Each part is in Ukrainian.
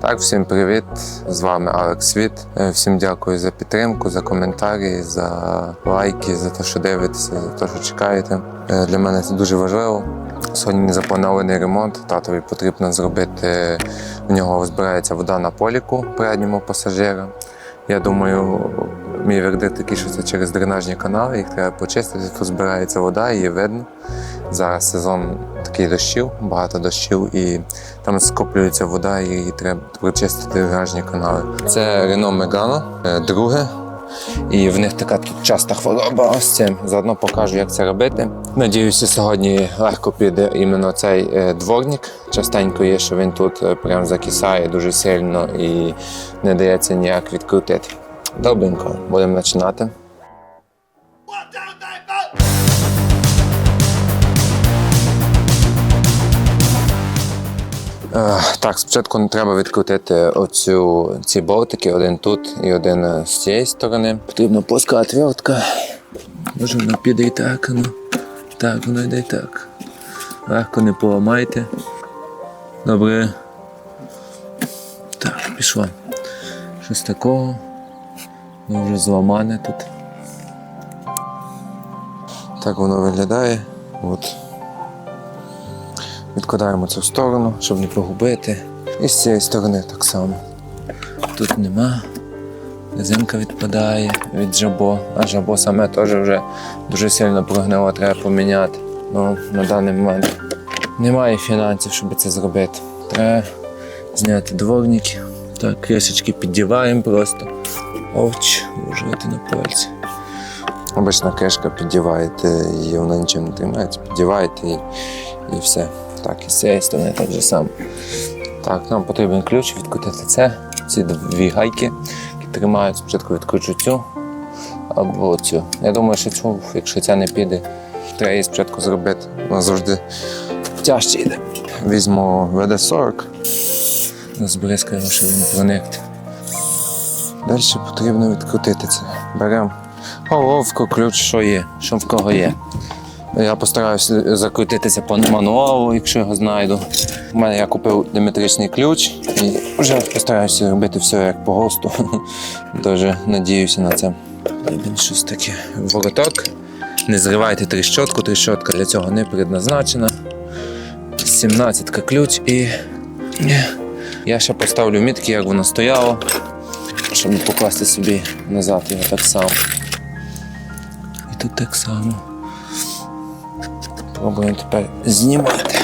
Так, всім привіт! З вами Алекс Світ. Е, Всім дякую за підтримку, за коментарі, за лайки, за те, що дивитеся, за те, що чекаєте. Е, Для мене це дуже важливо. Сьогодні не запланований ремонт. Татові потрібно зробити. В нього збирається вода на поліку передньому пасажира. Я думаю, мій вердикт такий, що це через дренажні канали, їх треба почистити. Тут збирається вода, її видно. Зараз сезон такий дощів, багато дощів, і там скоплюється вода, і її треба прочистити дренажні канали. Це Renault Megane, е, друге. І в них така часта хвороба ось цим. Заодно покажу, як це робити. Надіюся, сьогодні легко піде іменно цей е, дворник. Частенько є, що він тут е, прям закисає дуже сильно і не дається ніяк відкрутити. Добренько, будемо починати. Е, Так, спочатку треба відкрутити оцю, ці болтики, один тут і один е, з цієї сторони. Потрібно плоска отвертка. Може воно піде і так, ну. Так, воно йде і так. Легко не поламайте. Добре. Так, пішло. Щось такого. Воно вже зламане тут. Так воно виглядає. От. Відкладаємо цю сторону, щоб не погубити. І з цієї сторони так само. Тут нема. Резинка відпадає від жабо, а жабо саме теж вже дуже сильно прогнило, треба поміняти. Ну, на даний момент немає фінансів, щоб це зробити. Треба зняти дворники. Так, кришечки піддіваємо просто. Овч, вложити на пальці. Обична кришка піддіваєте її, вона нічим не тримається, піддіваєте і, і все. Так, і з цієї сторони так же само. Так, нам потрібен ключ відкрутити це. Ці дві гайки, які тримають. Спочатку відкручу цю або цю. Я думаю, що цю, якщо ця не піде, треба її спочатку зробити. Вона завжди тяжче йде. Візьму ВД-40. Збризкаємо, щоб він проникне. Далі потрібно відкрутити це. Беремо головку, ключ, що є, що в кого є. Я постараюся закрутитися по мануалу, якщо його знайду. У мене я купив диметричний ключ і вже постараюся робити все як по ГОСТу. Дуже надіюся на це. Щось таке. Вороток. Не зривайте тріщотку, тріщотка для цього не предназначена. 17 ключ і. Я ще поставлю мітки, як воно стояло, щоб покласти собі назад його так само. І тут так само. Пробуємо тепер знімати.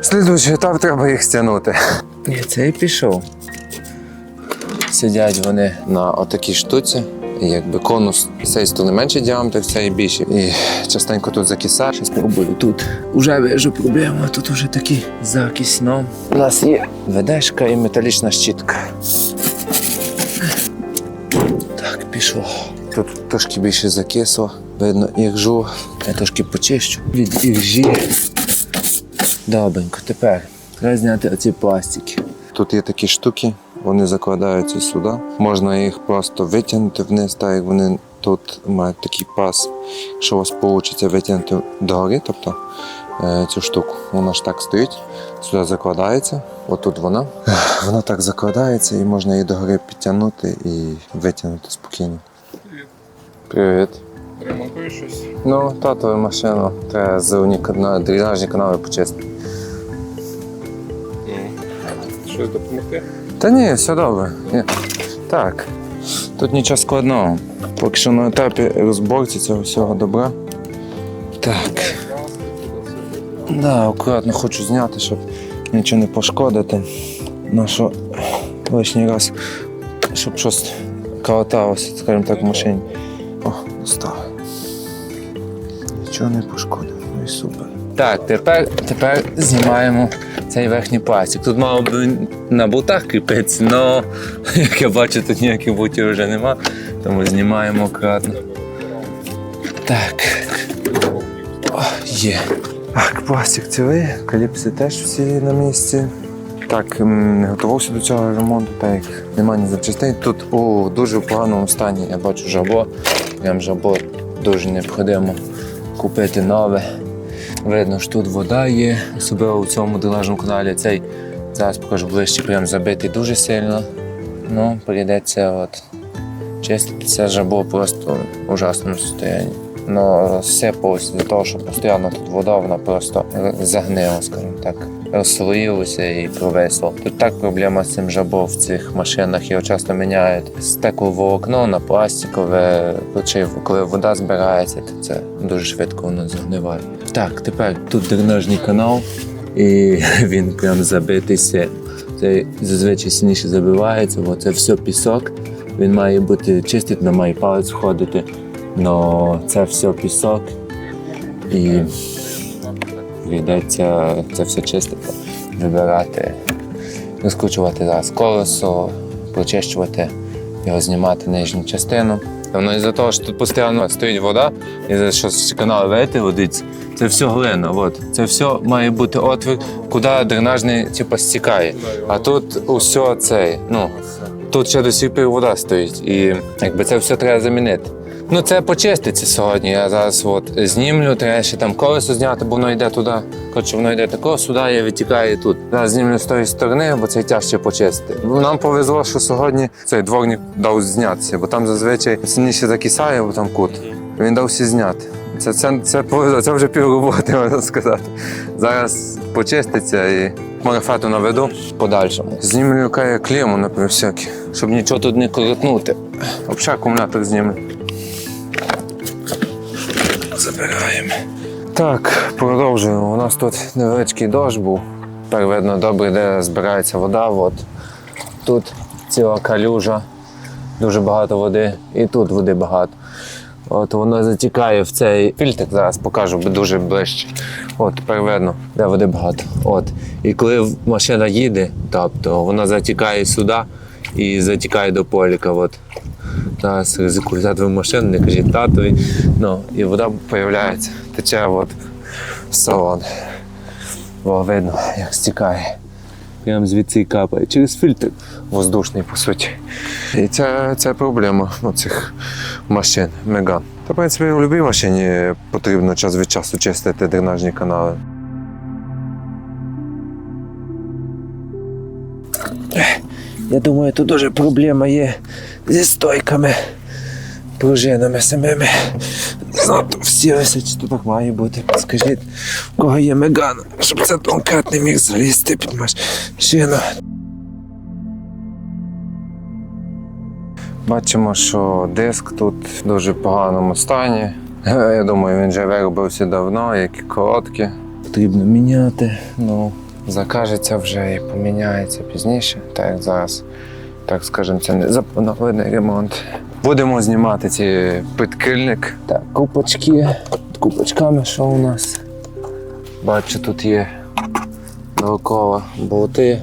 Слідуючий етап треба їх стягнути. І цей пішов. Сидять вони на отакій штуці. Якби конус цієї сторони менший діаметр, цієї більший. І частенько тут закисає. Щас спробую тут. Уже вижу проблему, а тут уже такий закись. Ну, у нас є ведешка і металічна щітка. Так, пішло. Тут трошки більше закисло. Видно іржу. Я трошки почищу від іржі. Добренько, тепер треба зняти оці пластики. Тут є такі штуки, вони закладаються сюди. Можна їх просто витягнути вниз, так як вони тут мають такий пас. Якщо у вас вийде витягнути догори, тобто е, цю штуку, вона ж так стоїть, сюди закладається. Отут вона. Вона так закладається і можна її догори підтягнути і витягнути спокійно. Привіт. Ремонтуєш щось? Ну, татову машину треба зелені дренажні канали почистити. Щось допомогти? Та ні, все добре. Ні. Так. Тут нічого складного. Поки що на етапі розборці цього всього добра. Так. Да, акуратно хочу зняти, щоб нічого не пошкодити. На лишній раз, щоб щось калаталося, скажімо так, в машині. О, достав. Нічого не пошкодив. Ну і супер. Так, тепер, тепер знімаємо цей верхній пластик. Тут мало би на болтах кріпитися, але як я бачу, тут ніяких болтів вже нема, тому знімаємо акуратно. Так. О, є. Так, пластик цілий, каліпси теж всі на місці. Так, не готувався до цього ремонту, так як немає ні запчастин. Тут у дуже поганому стані я бачу жабо. Прям жабо дуже необхідно купити нове. Видно, що тут вода є, особливо у цьому дилажному каналі. Цей зараз покажу ближче, прям забитий дуже сильно. Ну, прийдеться от чистити жабо просто в ужасному стані. Ну, розсипалося з-за того, що постійно тут вода, вона просто загнила, скажімо так, розслоїлося і провисло. Тут так проблема з цим жабо в цих машинах, його часто міняють стекловолокно на пластикове, чи коли вода збирається, то це дуже швидко воно загниває. Так, тепер тут дренажний канал, і він прям забитий. Це зазвичай сильніше забивається, бо це все пісок. Він має бути чистий, не має палець входити. Но це все пісок і йдеться це все чистити, вибирати, розкручувати зараз колесо, прочищувати його, знімати нижню частину. Воно із-за того, що тут постійно стоїть вода, і за що з каналу вийти водиться, це все глина. От. Це все має бути отвір, куди дренажний типу, стікає. А тут усе цей. Ну, тут ще до сих пір вода стоїть. І якби це все треба замінити. Ну, це почиститься сьогодні. Я зараз от знімлю, треба ще там колесо зняти, бо воно йде туди. Коротше, воно йде такого сюди і витікає тут. Зараз знімлю з тої сторони, бо це тяжче почистити. Нам повезло, що сьогодні цей дворник дав знятися, бо там зазвичай сильніше закисає, бо там кут. Він дав всі зняти. Це, це, це, повезло, це вже пів роботи, можна сказати. Зараз почиститься і марафету наведу подальшому. Знімлю яка клему на всякі, щоб нічого тут не коротнути. Взагалі акумулятор знімлю. Забираємо. Так, продовжуємо. У нас тут невеличкий дощ був. Тепер видно добре, де збирається вода. От. Тут ціла калюжа, дуже багато води, і тут води багато. От воно затікає в цей фільтр, зараз покажу дуже ближче. От тепер видно, де води багато. От. І коли машина їде, тобто вона затікає сюди і затікає до поліка. От. Зараз ризикую взяти в не кажіть татові. Ну, і вода з'являється, тече от в салон. О, видно, як стікає. Прям звідси капає. Через фільтр воздушний, по суті. І це, це проблема цих машин Меган. Та, в принципі, в будь-якій машині потрібно час від часу чистити дренажні канали. Я думаю, тут дуже проблема є зі стойками, пружинами самими. Знато всі висять, що так має бути. Скажіть, в кого є меган, щоб це тонкат не міг залізти під машину. Бачимо, що диск тут в дуже поганому стані. Я думаю, він вже виробився давно, як і короткі. Потрібно міняти. Ну, закажеться вже і поміняється пізніше, так як зараз, так скажемо, це не запланований ремонт. Будемо знімати ці підкильник. Так, купочки. З купочками що у нас? Бачу, тут є наукова болти,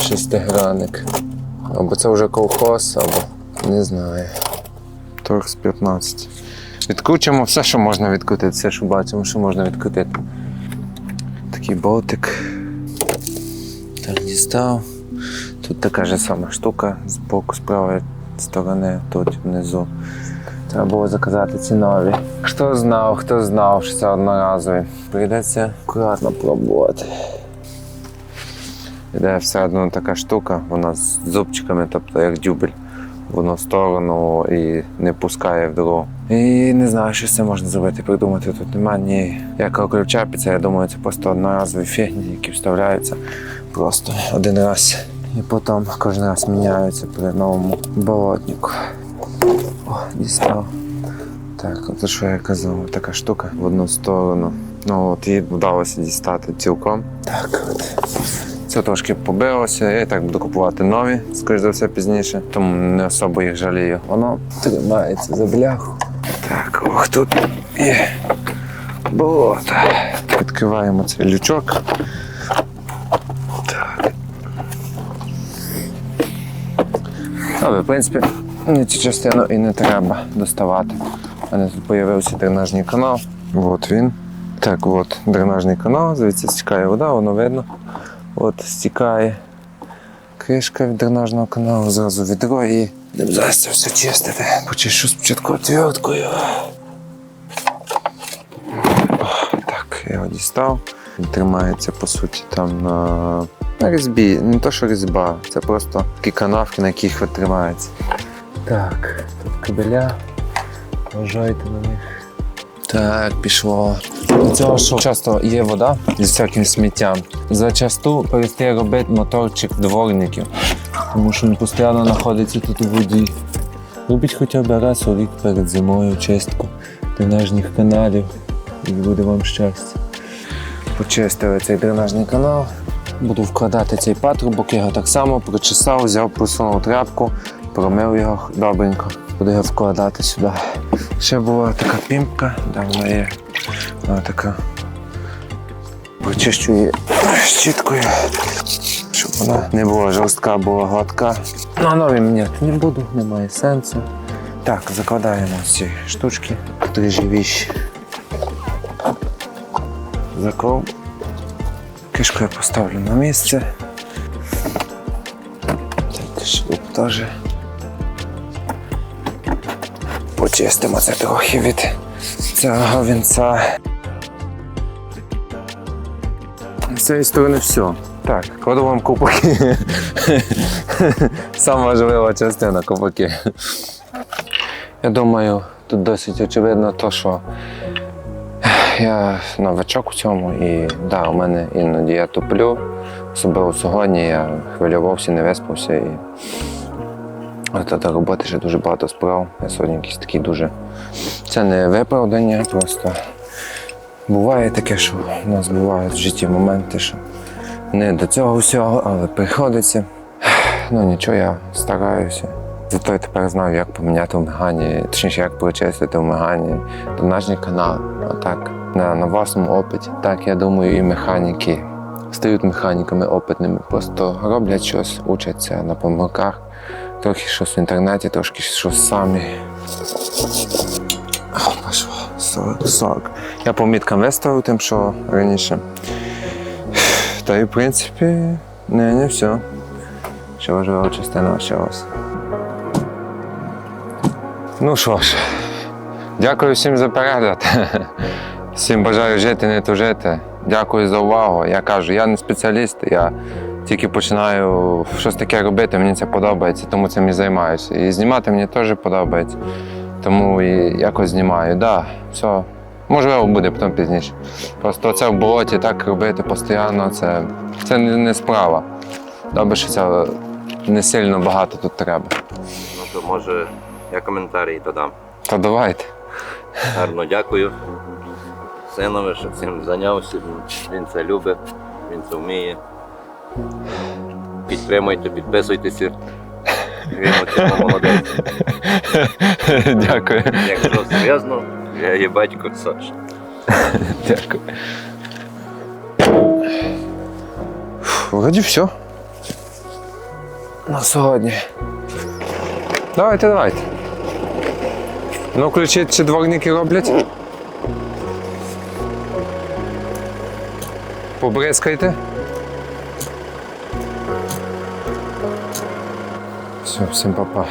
шестигранник. Або це вже колхоз, або не знаю. Торкс 15. Відкручуємо все, що можна відкрутити, все, що бачимо, що можна відкрутити. Такий болтик. Дістав. Тут така ж сама штука з боку, з правої сторони, тут внизу. Треба було заказати ці нові. Хто знав, хто знав, що це одноразові. Прийдеться акуратно пробувати. Іде все одно така штука, вона з зубчиками, тобто як дюбель. В одну сторону і не пускає в другу. І не знаю, що цим можна зробити, придумати. Тут немає ніякого ключа під це. Я думаю, це просто одноразові фігні, які вставляються просто один раз. І потім кожен раз міняються при новому болотнику. О, дістав. Так, от що я казав, така штука в одну сторону. Ну от її вдалося дістати цілком. Так от. Це трошки побилося, я і так буду купувати нові, скоріш за все пізніше, тому не особо їх жалію. Воно тримається за бляху. Так, ох, тут є болото. Відкриваємо цей лючок. Але, в принципі, цю частину і не треба доставати. У мене тут з'явився дренажний канал. От він. Так, от дренажний канал, звідси стікає вода, воно видно. От стікає кришка від дренажного каналу, зразу відро і будемо зараз це все чистити. Почищу спочатку отвірткою. Так, Я його дістав. Він тримається, по суті, там на, на різьбі. Не то, що різьба, це просто такі канавки, на яких він тримається. Так, тут кабеля. Вважайте на них. Так, пішло. До цього що часто є вода зі всяким сміттям. Зачасту перестає робити моторчик дворників, тому що він постійно знаходиться тут у воді. Робіть хоча б раз у рік перед зимою чистку дренажних каналів і буде вам щастя. Почистили цей дренажний канал. Буду вкладати цей патрубок, я його так само прочесав, взяв, просунув тряпку, промив його добренько. Буду його вкладати сюди. Ще була така пімпка, де вона є. Вона така. Почищу її щіткою, щоб вона не була жорстка, була гладка. Ну, а нові міняти не буду, немає сенсу. Так, закладаємо ці штучки, три живіші. Заклав. Кишку я поставлю на місце. Так, шлюб теж. Почистимо це трохи від цього вінця. З цієї сторони все. Так, кладу вам купаки. Сама важлива частина купаки. Я думаю, тут досить очевидно то, що я новачок у цьому і да, у мене іноді я туплю. Особливо сьогодні я хвилювався, не виспався і до роботи ще дуже багато справ. Я сьогодні якийсь такий дуже. Це не виправдання, просто буває таке, що у нас бувають в житті моменти, що не до цього всього, але приходиться. Ну нічого, я стараюся. Зато я тепер знаю, як поміняти в мегані, точніше, як прочистити в мегані дренажний канал. Отак, на, на власному опиті. Так, я думаю, і механіки стають механіками опитними. Просто роблять щось, учаться на помилках, трохи щось в інтернеті, трошки щось самі. О, пішло. 40, 40. Я по міткам виставив тим, що раніше. Та й в принципі, не, не все. Ще важлива частина лишилась. Ну що ж, дякую всім за перегляд. Всім бажаю жити, не тужити. Дякую за увагу. Я кажу, я не спеціаліст, я тільки починаю щось таке робити, мені це подобається, тому цим і займаюся. І знімати мені теж подобається. Тому і якось знімаю. Да, все. Можливо, буде потім пізніше. Просто це в болоті так робити постійно, це, це не, справа. Добре, що це не сильно багато тут треба. Ну то може я коментарі додам. То давайте. Гарно дякую синові, що цим зайнявся. Він, він це любить, він це вміє. Підтримуйте, підписуйтеся. Він оцінно молодець. Дякую. Якщо серйозно, я є батько Саш. Дякую. Вроді все. На сьогодні. Давайте, давайте. Ну, ключі чи дворники роблять. Побризкайте. Все, всім па-па.